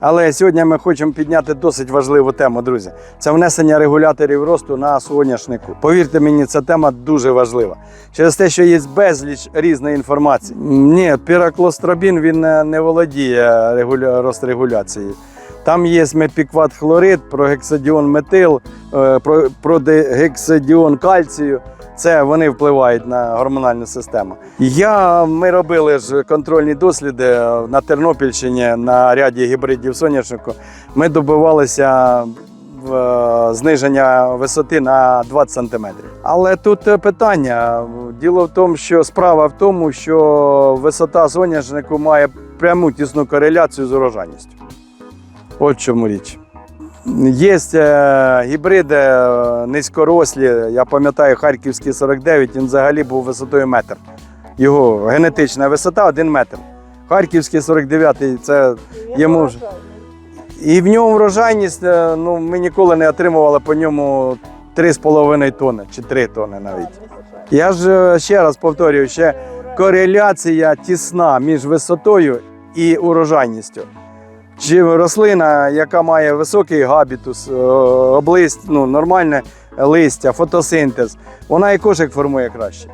Але сьогодні ми хочемо підняти досить важливу тему, друзі. Це внесення регуляторів росту на соняшнику. Повірте мені, ця тема дуже важлива. Через те, що є безліч різної інформації. Ні, піраклостробін він не, не володіє регуля... рострегуляцією. Там є мепікват хлорид, прогексадіон метил, е, кальцію. Це вони впливають на гормональну систему. Я, ми робили ж контрольні досліди на Тернопільщині на ряді гібридів соняшнику. Ми добивалися зниження висоти на 20 см. Але тут питання. Діло в тому, що справа в тому, що висота соняшнику має пряму тісну кореляцію з урожайністю. От чому річ. Є е, гібриди е, низькорослі, я пам'ятаю, Харківський 49, він взагалі був висотою метр. Його генетична висота 1 метр. Харківський 49 це йому. І в ньому врожайність, е, ну, ми ніколи не отримували по ньому 3,5 тонни чи 3 тонни навіть. Я ж е, ще раз повторюю, ще кореляція тісна між висотою і урожайністю. Чи рослина, яка має високий габітус, е, облист, ну, нормальне листя, фотосинтез, вона і кошик формує краще.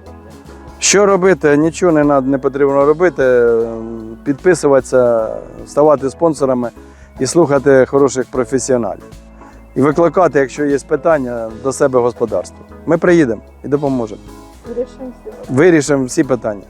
Що робити? Нічого не, над- не потрібно робити. Підписуватися, ставати спонсорами і слухати хороших професіоналів. І викликати, якщо є питання, до себе господарство. Ми приїдемо і допоможемо. Вирішимо всі питання.